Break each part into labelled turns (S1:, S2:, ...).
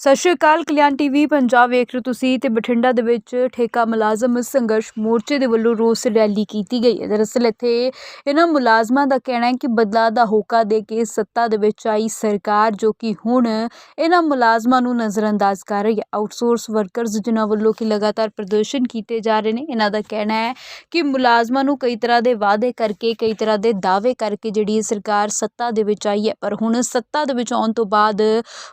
S1: ਸਤਿ ਸ਼੍ਰੀ ਅਕਾਲ, ਕਲਿਆਣ ਟੀਵੀ, ਪੰਜਾਬ ਵੇਖ ਰਹੇ ਹੋ ਤੁਸੀਂ ਤੇ ਬਠਿੰਡਾ ਦੇ ਵਿੱਚ ਠੇਕਾ ਮੁਲਾਜ਼ਮ ਸੰਘਰਸ਼ ਮੋਰਚੇ ਦੇ ਵੱਲੋਂ ਰੋਸ ਰੈਲੀ ਕੀਤੀ ਗਈ ਹੈ। ਦਰਅਸਲ ਇੱਥੇ ਇਹਨਾਂ ਮੁਲਾਜ਼ਮਾਂ ਦਾ ਕਹਿਣਾ ਹੈ ਕਿ ਬਦਲਾਅ ਦਾ ਹੋਕਾ ਦੇ ਕੇ ਸੱਤਾ ਦੇ ਵਿੱਚ ਆਈ ਸਰਕਾਰ ਜੋ ਕਿ ਹੁਣ ਇਹਨਾਂ ਮੁਲਾਜ਼ਮਾਂ ਨੂੰ ਨਜ਼ਰਅੰਦਾਜ਼ ਕਰ ਰਹੀ ਹੈ। ਆਊਟਸੋਰਸ ਵਰਕਰਸ ਜਿਨ੍ਹਾਂ ਵੱਲੋਂ ਕਿ ਲਗਾਤਾਰ ਪ੍ਰਦਰਸ਼ਨ ਕੀਤੇ ਜਾ ਰਹੇ ਨੇ, ਇਹਨਾਂ ਦਾ ਕਹਿਣਾ ਹੈ ਕਿ ਮੁਲਾਜ਼ਮਾਂ ਨੂੰ ਕਈ ਤਰ੍ਹਾਂ ਦੇ ਵਾਅਦੇ ਕਰਕੇ, ਕਈ ਤਰ੍ਹਾਂ ਦੇ ਦਾਅਵੇ ਕਰਕੇ ਜਿਹੜੀ ਸਰਕਾਰ ਸੱਤਾ ਦੇ ਵਿੱਚ ਆਈ ਹੈ। ਪਰ ਹੁਣ ਸੱਤਾ ਦੇ ਵਿੱਚ ਆਉਣ ਤੋਂ ਬਾਅਦ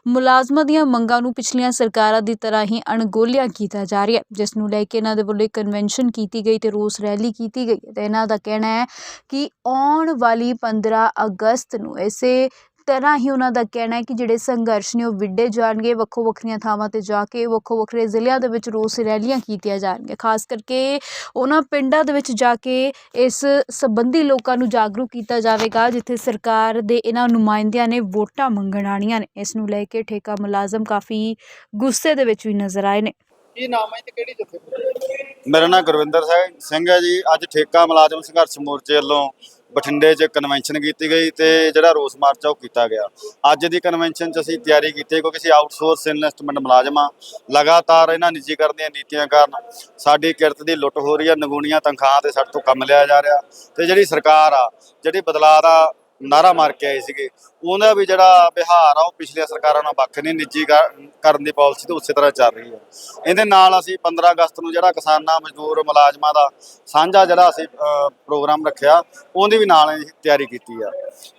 S1: ਮੁਲਾਜ਼ਮਾਂ ਦੀਆਂ ਮੰਗਾਂ ਨੂੰ ਪਿਛਲੀਆਂ ਸਰਕਾਰਾਂ ਦੀ ਤਰ੍ਹਾਂ ਹੀ ਅਣਗੋਲਿਆ ਕੀਤਾ ਜਾ ਰਿਹਾ ਜਿਸ ਨੂੰ ਲੈ ਕੇ ਇਹਨਾਂ ਦੇ ਵੱਲੋਂ ਇੱਕ ਕਨਵੈਨਸ਼ਨ ਕੀਤੀ ਗਈ ਤੇ ਰੋਸ ਰੈਲੀ ਕੀਤੀ ਗਈ ਹੈ। ਤੇ ਇਹਨਾਂ ਦਾ ਕਹਿਣਾ ਹੈ ਕਿ ਆਉਣ ਵਾਲੀ 15 ਅਗਸਤ ਨੂੰ ਇਸੇ ਤਰ੍ਹਾਂ ਹੀ ਉਹਨਾਂ ਦਾ ਕਹਿਣਾ ਹੈ ਕਿ ਜਿਹੜੇ ਸੰਘਰਸ਼ ਨੇ ਉਹ ਵਿੱਢੇ ਜਾਣਗੇ ਵੱਖੋ ਵੱਖਰੀਆਂ ਥਾਵਾਂ ਤੇ ਜਾ ਕੇ ਵੱਖੋ ਵੱਖਰੇ ਜ਼ਿਲ੍ਹਿਆਂ ਦੇ ਵਿੱਚ ਰੋਸ ਰੈਲੀਆਂ ਕੀਤੀਆਂ ਜਾਣਗੀਆਂ। ਖਾਸ ਕਰਕੇ ਉਹਨਾਂ ਪਿੰਡਾਂ ਦੇ ਵਿੱਚ ਜਾ ਕੇ ਇਸ ਸੰਬੰਧੀ ਲੋਕਾਂ ਨੂੰ ਜਾਗਰੂਕ ਕੀਤਾ ਜਾਵੇਗਾ ਜਿੱਥੇ ਸਰਕਾਰ ਦੇ ਇਹਨਾਂ ਨੁਮਾਇੰਦਿਆਂ ਨੇ ਵੋਟਾਂ ਮੰਗਣ ਆਣੀਆਂ ਨੇ। ਇਸ ਨੂੰ ਲੈ ਕੇ ਠੇਕਾ ਮੁਲਾਜ਼ਮ ਕਾਫੀ ਗੁੱਸੇ ਦੇ ਵਿੱਚ ਵੀ ਨਜ਼ਰ ਆਏ ਨੇ।
S2: ਕੀ ਨਾਮ ਹੈ ਤੇ ਕਿਹੜੀ ਜਥੇਬੰਦੀ
S3: ਮੇਰਾ ਨਾਮ ਗੁਰਵਿੰਦਰ ਸਿੰਘ ਸਿੰਘ ਹੈ ਜੀ। ਅੱਜ ਠੇਕਾ ਮੁਲਾਜ਼ਮ ਸੰਘਰਸ਼ ਮੋਰਚੇ ਵੱਲੋਂ ਬਠਿੰਡੇ 'ਚ ਕਨਵੈਨਸ਼ਨ ਕੀਤੀ ਗਈ ਤੇ ਜਿਹੜਾ ਰੋਸ ਮਾਰਚ ਆ ਉਹ ਕੀਤਾ ਗਿਆ। ਅੱਜ ਦੀ ਕਨਵੈਨਸ਼ਨ 'ਚ ਅਸੀਂ ਤਿਆਰੀ ਕੀਤੀ ਕਿਉਂਕਿ ਅਸੀਂ ਆਊਟਸੋਰਸ ਇਨਵੈਸਟਮੈਂਟ ਮੁਲਾਜ਼ਮਾਂ ਲਗਾਤਾਰ ਇਹਨਾਂ ਨਿੱਜੀਕਰਨ ਦੀਆਂ ਨੀਤੀਆਂ ਕਾਰਨ ਸਾਡੀ ਕਿਰਤ ਦੀ ਲੁੱਟ ਹੋ ਰਹੀ ਹੈ, ਨਗੂਣੀਆਂ ਤਨਖਾਹਾਂ ਤੇ ਸਾਡੇ ਤੋਂ ਕੰਮ ਲਿਆ ਜਾ ਰਿਹਾ। ਤੇ ਜਿਹੜੀ ਸਰਕਾਰ ਆ, ਜਿਹੜੀ ਬਦਲਾਅ ਦਾ ਨਾਰਾ ਮਾਰ ਕੇ ਆਏ ਸੀਗੇ। ਉਹਦਾ ਵੀ ਜਿਹੜਾ ਬਿਹਾਰ ਆ, ਉਹ ਪਿਛਲੀਆਂ ਸਰਕਾਰਾਂ ਨਾਲ ਵੱਖ ਨਹੀਂ ਨਿੱਜੀ ਕਰਨ ਦੀ ਪਾਲਿਸੀ ਤਾਂ ਉਸੇ ਤਰ੍ਹਾਂ ਚੱਲ ਰਹੀ ਹੈ ਇਹਦੇ ਨਾਲ ਅਸੀਂ 15 ਅਗਸਤ ਨੂੰ ਜਿਹੜਾ ਕਿਸਾਨਾਂ, ਮਜ਼ਦੂਰ, ਮੁਲਾਜ਼ਮਾਂ ਦਾ ਸਾਂਝਾ ਜਿਹੜਾ ਅਸੀਂ ਪ੍ਰੋਗਰਾਮ ਰੱਖਿਆ, ਉਹਦੀ ਵੀ ਨਾਲ ਤਿਆਰੀ ਕੀਤੀ ਆ।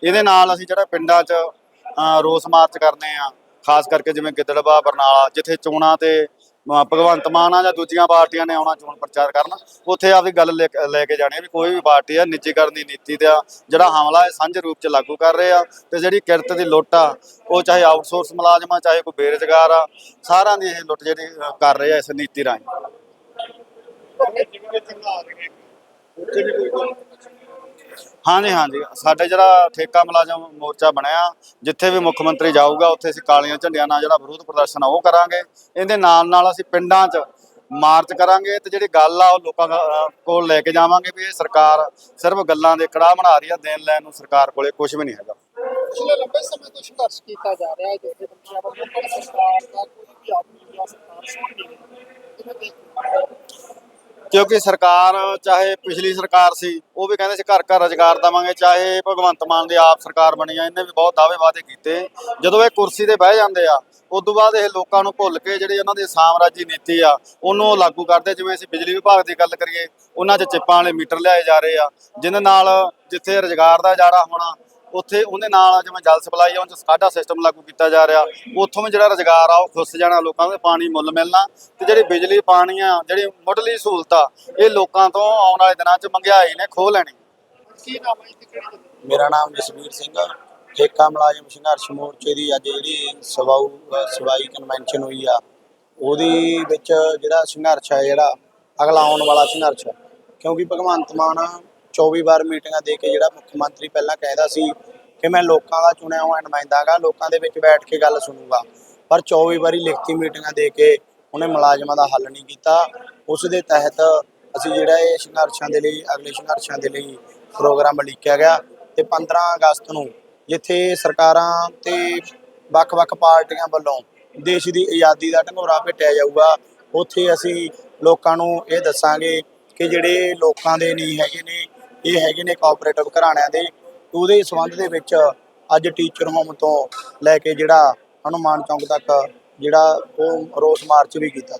S3: ਇਹਦੇ ਨਾਲ ਅਸੀਂ ਜਿਹੜਾ ਪਿੰਡਾਂ 'ਚ ਰੋਸ ਮਾਰਚ ਕਰਨੇ ਆ, ਖਾਸ ਕਰਕੇ ਜਿਵੇਂ ਗਿੱਦੜਬਾ ਬਰਨਾਲਾ, ਜਿੱਥੇ ਚੋਣਾਂ ਤੇ ਭਗਵੰਤ ਮਾਨ ਆ ਜਾਂ ਦੂਜੀਆਂ ਪਾਰਟੀਆਂ ਨੇ ਆਉਣਾ ਚੋਣ ਪ੍ਰਚਾਰ ਕਰਨ, ਉੱਥੇ ਆਪਦੀ ਗੱਲ ਲੈ ਕੇ- ਜਾਣੀ ਆ ਵੀ ਕੋਈ ਵੀ ਪਾਰਟੀ ਆ, ਨਿੱਜੀਕਰਨ ਦੀ ਨੀਤੀ ਦਾ ਜਿਹੜਾ ਹਮਲਾ ਹੈ ਸਾਂਝੇ ਰੂਪ 'ਚ ਲਾਗੂ ਕਰ ਰਹੇ ਆ ਤੇ ਜਿਹੜੀ ਕਿਰਤ ਦੀ ਲੁੱਟ ਆ, ਉਹ ਚਾਹੇ ਆਊਟਸੋਰਸ ਮੁਲਾਜ਼ਮ ਆ, ਚਾਹੇ ਕੋਈ ਬੇਰੁਜ਼ਗਾਰ ਆ, ਸਾਰਿਆਂ ਦੀ ਇਹ ਲੁੱਟ ਜਿਹੜੀ ਕਰ ਰਹੇ ਆ ਇਸ ਨੀਤੀ ਰਾਹੀਂ। ਹਾਂਜੀ ਹਾਂਜੀ। ਸਾਡੇ ਜਿਹੜਾ ਠੇਕਾ ਮੁਲਾਜ਼ਮ ਮੋਰਚਾ ਬਣਿਆ, ਜਿੱਥੇ ਵੀ ਮੁੱਖ ਮੰਤਰੀ ਜਾਊਗਾ, ਉੱਥੇ ਅਸੀਂ ਕਾਲੀਆਂ ਝੰਡੀਆਂ ਨਾਲ ਜਿਹੜਾ ਵਿਰੋਧ ਪ੍ਰਦਰਸ਼ਨ ਆ, ਉਹ ਕਰਾਂਗੇ। ਇਹਦੇ ਨਾਲ ਨਾਲ ਅਸੀਂ ਪਿੰਡਾਂ 'ਚ ਮਾਰਚ ਕਰਾਂਗੇ ਤੇ ਜਿਹੜੀ ਗੱਲ ਆ, ਉਹ ਲੋਕਾਂ ਕੋਲ ਲੈ ਕੇ ਜਾਵਾਂਗੇ ਵੀ ਇਹ ਸਰਕਾਰ ਸਿਰਫ ਗੱਲਾਂ ਦੇ ਕੜਾਹ ਬਣਾ ਰਹੀ ਆ, ਦੇਣ ਲੈਣ ਨੂੰ ਸਰਕਾਰ ਕੋਲੇ ਕੁਝ ਵੀ ਨਹੀਂ ਹੈਗਾ।
S2: ਪਿਛਲੇ ਲੰਬੇ ਸਮੇਂ ਤੋਂ ਸੰਘਰਸ਼ ਕੀਤਾ ਜਾ ਰਿਹਾ ਹੈ ਜਥੇਬੰਦੀਆਂ ਵੱਲੋਂ, ਪਰ ਸਰਕਾਰ ਦਾ ਕੋਈ ਵੀ ਆਦਮੀ ਜਾਂ ਸਰਕਾਰ ਸੁਣ ਨਹੀਂ ਰਹੀ।
S3: ਕਿਉਂਕਿ ਸਰਕਾਰ, ਚਾਹੇ ਪਿਛਲੀ ਸਰਕਾਰ ਸੀ, ਉਹ ਵੀ ਕਹਿੰਦੇ ਸੀ ਘਰ ਘਰ ਰੁਜ਼ਗਾਰ ਦੇਵਾਂਗੇ, ਚਾਹੇ ਭਗਵੰਤ ਮਾਨ ਦੀ ਆਪ ਸਰਕਾਰ ਬਣੀ ਆ, ਇਹਨੇ ਵੀ ਬਹੁਤ ਦਾਅਵੇ ਵਾਅਦੇ ਕੀਤੇ। ਜਦੋਂ ਇਹ ਕੁਰਸੀ ਤੇ ਬਹਿ ਜਾਂਦੇ ਆ ਉਸ ਤੋਂ ਬਾਅਦ ਇਹ ਲੋਕਾਂ ਨੂੰ ਭੁੱਲ ਕੇ ਜਿਹੜੀ ਉਹਨਾਂ ਦੀ ਸਾਮਰਾਜੀ ਨੀਤੀ ਆ, ਉਹਨੂੰ ਲਾਗੂ ਕਰਦੇ, ਜਿਵੇਂ ਅਸੀਂ ਬਿਜਲੀ ਵਿਭਾਗ ਦੀ ਗੱਲ ਕਰੀਏ, ਉਹਨਾਂ 'ਚ ਚਿੱਪਾਂ ਵਾਲੇ ਮੀਟਰ ਲਿਆਏ ਜਾ ਰਹੇ ਆ, ਜਿਹਦੇ ਨਾਲ ਜਿੱਥੇ ਰੁਜ਼ਗਾਰ ਦਾ ਇਜਾਰਾ ਹੋਣਾ ਉੱਥੇ ਉਹਦੇ ਨਾਲ ਜਿਵੇਂ ਜਲ ਸਪਲਾਈ ਆ ਉਹ 'ਚ ਸਾਡਾ ਸਿਸਟਮ ਲਾਗੂ ਕੀਤਾ ਜਾ ਰਿਹਾ। ਉੱਥੋਂ ਵੀ ਜਿਹੜਾ ਰੁਜ਼ਗਾਰ ਆ, ਉਹ ਖੁੱਸ ਜਾਣਾ, ਲੋਕਾਂ ਨੂੰ ਪਾਣੀ ਮੁੱਲ ਮਿਲਣਾ ਤੇ ਜਿਹੜੀ ਬਿਜਲੀ ਪਾਣੀ ਆ ਜਿਹੜੀ ਮੁੱਢਲੀ ਸਹੂਲਤ ਇਹ ਲੋਕਾਂ ਤੋਂ ਆਉਣ ਵਾਲੇ ਦਿਨਾਂ 'ਚ ਮਹਿੰਗਾਈ ਨੇ, ਖੋਹ ਲੈਣੀ।
S4: ਮੇਰਾ ਨਾਮ ਜਸਵੀਰ ਸਿੰਘ ਆ। ਠੇਕਾ ਮੁਲਾਜ਼ਮ ਸੰਘਰਸ਼ ਮੋਰਚੇ ਦੀ ਅੱਜ ਜਿਹੜੀ ਸਵਾਊ, ਸਵਾਈ ਕਨਵੈਨਸ਼ਨ ਹੋਈ ਆ, ਉਹਦੀ ਵਿੱਚ ਜਿਹੜਾ ਸੰਘਰਸ਼ ਹੈ ਜਿਹੜਾ ਅਗਲਾ ਆਉਣ ਵਾਲਾ ਸੰਘਰਸ਼ ਕਿਉਂਕਿ ਭਗਵੰਤ ਮਾਨ 24 ਵਾਰ ਮੀਟਿੰਗਾਂ ਦੇ ਕੇ ਜਿਹੜਾ ਮੁੱਖ ਮੰਤਰੀ ਪਹਿਲਾਂ ਕਹਿੰਦਾ ਸੀ ਕਿ ਮੈਂ ਲੋਕਾਂ ਦਾ ਚੁਣਿਆ ਹੋਇਆ ਨੁਮਾਇੰਦਾ ਗਾ ਲੋਕਾਂ ਦੇ ਵਿੱਚ ਬੈਠ ਕੇ ਗੱਲ ਸੁਣੂਗਾ। ਪਰ 24 ਵਾਰੀ ਲਿਖਤੀ ਮੀਟਿੰਗਾਂ ਦੇ ਕੇ ਉਹਨੇ ਮੁਲਾਜ਼ਮਾਂ ਦਾ ਹੱਲ ਨਹੀਂ ਕੀਤਾ। ਉਸ ਦੇ ਤਹਿਤ ਅਸੀਂ ਜਿਹੜਾ ਇਹ ਸੰਘਰਸ਼ਾਂ ਦੇ ਲਈ, ਅਗਲੇ ਸੰਘਰਸ਼ਾਂ ਦੇ ਲਈ ਪ੍ਰੋਗਰਾਮ ਲਿਖਿਆ ਗਿਆ ਤੇ 15 ਅਗਸਤ ਨੂੰ ਜਿੱਥੇ ਸਰਕਾਰਾਂ ਤੇ ਵੱਖ-ਵੱਖ ਪਾਰਟੀਆਂ ਵੱਲੋਂ ਦੇਸ਼ ਦੀ ਆਜ਼ਾਦੀ ਦਾ ਢੰਗੋਰਾ ਭੇਟਿਆ ਜਾਊਗਾ, ਉੱਥੇ ਅਸੀਂ ਲੋਕਾਂ ਨੂੰ ਇਹ ਦੱਸਾਂਗੇ ਕਿ ਜਿਹੜੇ ਲੋਕਾਂ ਦੇ ਨਹੀਂ ਹੈਗੇ ਨੇ ਇਹ ਹੈਗੇ ਨੇ ਕੋਆਪਰੇਟਿਵ ਘਰਾਣਿਆਂ ਦੇ ਉਹਦੇ ਸੰਬੰਧ ਦੇ ਵਿੱਚ ਅੱਜ ਟੀਚਰ ਹੋਮ ਤੋਂ ਲੈ ਕੇ ਜਿਹੜਾ ਹਨੂਮਾਨ ਚੌਂਕ ਤੱਕ ਜਿਹੜਾ ਉਹ ਰੋਸ ਮਾਰਚ ਵੀ ਕੀਤਾ